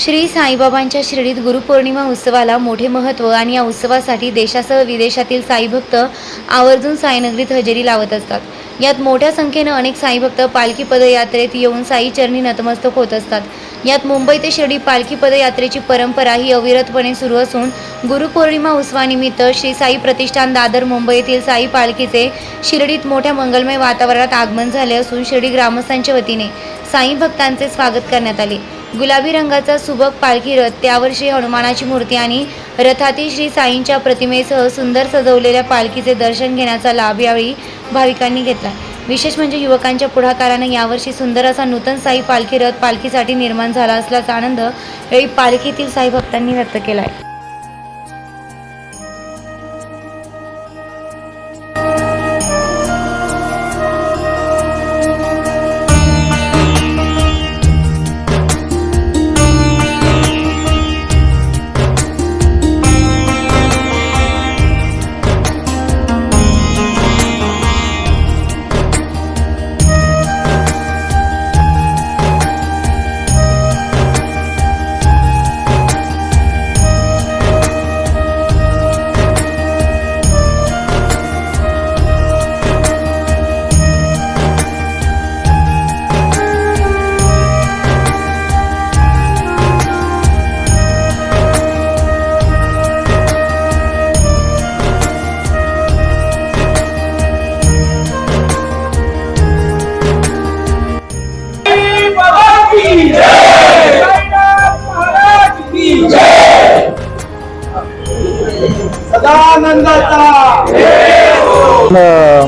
श्री साईबाबांच्या शिर्डीत गुरुपौर्णिमा उत्सवाला मोठे महत्त्व आणि या उत्सवासाठी देशासह विदेशातील साईभक्त आवर्जून साईनगरीत हजेरी लावत असतात. यात मोठ्या संख्येनं अनेक साईभक्त पालखी पदयात्रेत येऊन साई चरणी नतमस्तक होत असतात. यात मुंबई ते शिर्डी पालखी पदयात्रेची परंपरा ही अविरतपणे सुरू असून गुरुपौर्णिमा उत्सवानिमित्त श्री साई प्रतिष्ठान दादर मुंबईतील साई पालखीचे शिर्डीत मोठ्या मंगलमय वातावरणात आगमन झाले असून शिर्डी ग्रामस्थांच्या वतीने साई भक्तांचे स्वागत करण्यात आले. गुलाबी रंगाचा सुबक पालखी रथ त्यावर श्री हनुमानाची मूर्ती आणि रथातील श्री साईंच्या प्रतिमेसह सुंदर सजवलेल्या पालखीचे दर्शन घेण्याचा लाभ यावेळी भाविकांनी घेतला. विशेष म्हणजे युवकांच्या पुढाकारानं यावर्षी सुंदर असा नूतन साई पालखी रथ पालखीसाठी निर्माण झाला असल्याचा आनंद यावेळी पालखीतील साई भक्तांनी व्यक्त केला आहे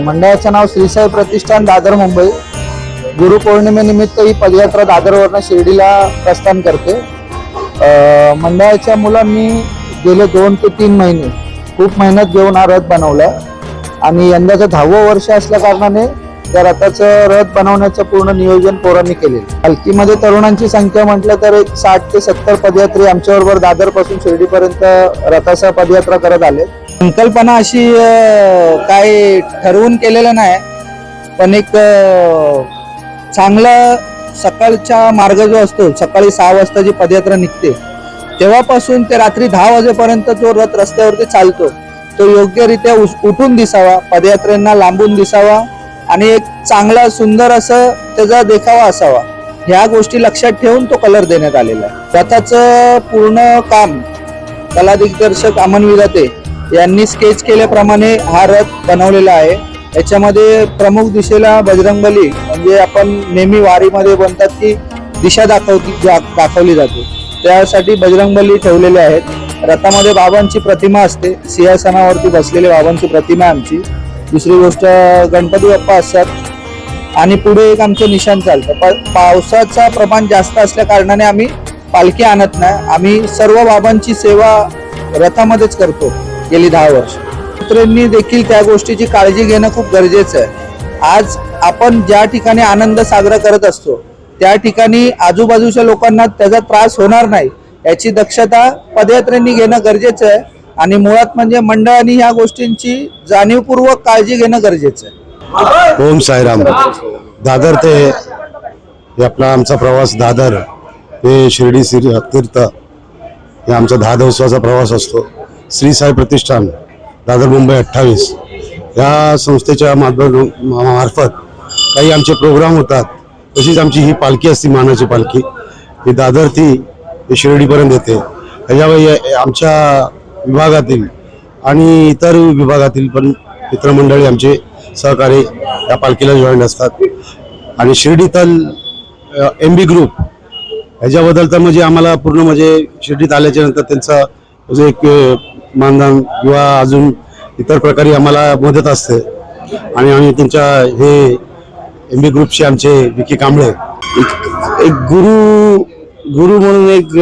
मंडळाचं नाव श्रीसाई प्रतिष्ठान दादर मुंबई. गुरुपौर्णिमेनिमित्त ही पदयात्रा दादरवरनं शिर्डीला प्रस्थान करते. मंडळाच्या मुलांनी गेले दोन ते तीन महिने. खूप मेहनत घेऊन हा रथ बनवला. आणि यंदाचं दहावं वर्ष असल्या कारणाने त्या रथाचं रथ बनवण्याचं पूर्ण नियोजन पोरांनी केलेलं. पालखीमध्ये तरुणांची संख्या म्हटलं तर एक साठ ते सत्तर पदयात्री आमच्याबरोबर दादरपासून शिर्डीपर्यंत रथासह पदयात्रा करत आले संकल्पना अशी काही ठरवून केलेलं नाही पण एक चांगलं चांगला सकाळचा मार्ग जो असतो सकाळी सहा वाजता जी पदयात्रा निघते तेव्हापासून ते रात्री दहा वाजेपर्यंत जो रथ रस्त्यावरती चालतो. तो योग्यरित्या उठून दिसावा पदयात्रेंना लांबून दिसावा आणि एक चांगला सुंदर असं त्याचा देखावा असावा. ह्या गोष्टी लक्षात ठेवून तो कलर देण्यात आलेला आहे. स्वतःचं पूर्ण काम कला दिग्दर्शक अमन विदाते यांनी स्केच केल्याप्रमाणे हा रथ बनवलेला आहे. याच्यामध्ये प्रमुख दिशेला बजरंगबली म्हणजे आपण नेहमी वारीमध्ये बनतात की दिशा दाखवती दाखवली जाते. त्यासाठी बजरंगबली ठेवलेले आहेत. रथामध्ये बाबांची प्रतिमा असते. सिंहासनावरती बसलेले बाबांची प्रतिमा आमची. दुसरी गोष्ट गणपती बाप्पा असतात. आणि पुढे एक आमचं निशाण चालतं. प- पावसाचा प्रमाण जास्त असल्या कारणाने आम्ही पालखी आणत नाही. आम्ही सर्व बाबांची सेवा रथामध्येच करतो गेली दहा वर्ष. पुत्रेंनी देखील त्या गोष्टीची काळजी घेणं खूप गरजेचं आहे. आज आपण ज्या ठिकाणी आनंद साजरा करत असतो त्या ठिकाणी आजूबाजूच्या लोकांना त्याचा त्रास होणार नाही. याची दक्षता पदयात्रेंनी घेणं गरजेचं आहे. आणि मुळात म्हणजे मंडळांनी ह्या गोष्टींची जाणीवपूर्वक काळजी घेणं गरजेचं आहे. ओम साईराम. दादर ते हे आपला आमचा प्रवास दादर ते शिर्डी श्री तीर्थ हे आमचा दहा दिवसाचा प्रवास असतो. श्री साई प्रतिष्ठान दादर मुंबई अठ्ठावीस. या संस्थेच्या माध्यम मार्फत काही आमचे प्रोग्राम होतात. तशीच आमची ही पालखी असते मानाची पालखी. ही दादर ती शिर्डीपर्यंत येते. त्याच्यामुळे आमच्या विभागातील आणि इतर विभागातील पण मित्रमंडळी आमचे सहकारी या पालखीला जॉईन असतात. आणि शिर्डीतल एम बी ग्रुप ह्याच्याबद्दल तर म्हणजे आम्हाला पूर्ण म्हणजे शिर्डीत आल्याच्यानंतर त्यांचा म्हणजे एक मानधन किंवा अजून इतर प्रकारे आम्हाला मदत असते. आणि आम्ही त्यांच्या हे एम बी ग्रुपचे आमचे विकी कांबळे एक एक गुरु गुरु म्हणून एक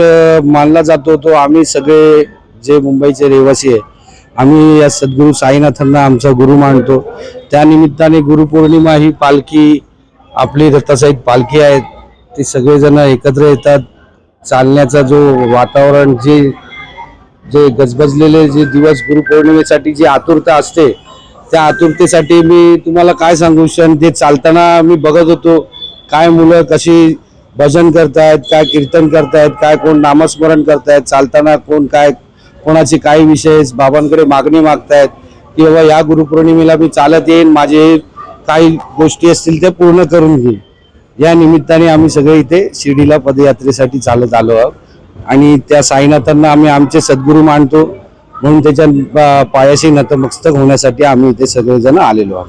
मानला जातो. तो आम्ही सगळे जे मुंबईचे रहिवासी आहे आम्ही या सद्गुरू साईनाथांना आमचा गुरु मानतो. त्यानिमित्ताने गुरुपौर्णिमा ही पालखी आपली दत्तासाहेब पालखी आहे ते सगळेजण एकत्र येतात. चालण्याचा जो वातावरण जे जे गजबजलेले जे दिवस गुरुपौर्णिमेसाठी जी आतुरता असते त्या आतुरतेसाठी मी तुम्हाला काय सांगू क्षण ते चालताना मी बघत होतो. काय मुलं कशी भजन करतायत काय कीर्तन करतायत काय कोण नामस्मरण करतायत चालताना कोण काय कोणाचे काही विषय बाबांकडे मागणी मागतायत की बाबा या गुरुपौर्णिमेला मी चालत येईन माझे काही गोष्टी असतील ते पूर्ण करून घेईन. या निमित्ताने आम्ही सगळे इथे शिर्डीला पदयात्रेसाठी चालत आलो आहोत. आणि त्या साईनाथांना आम्ही आमचे सद्गुरू मानतो म्हणून त्याच्या पायाशी नतमस्तक होण्यासाठी आम्ही इथे सगळेजण आलेलो आहोत.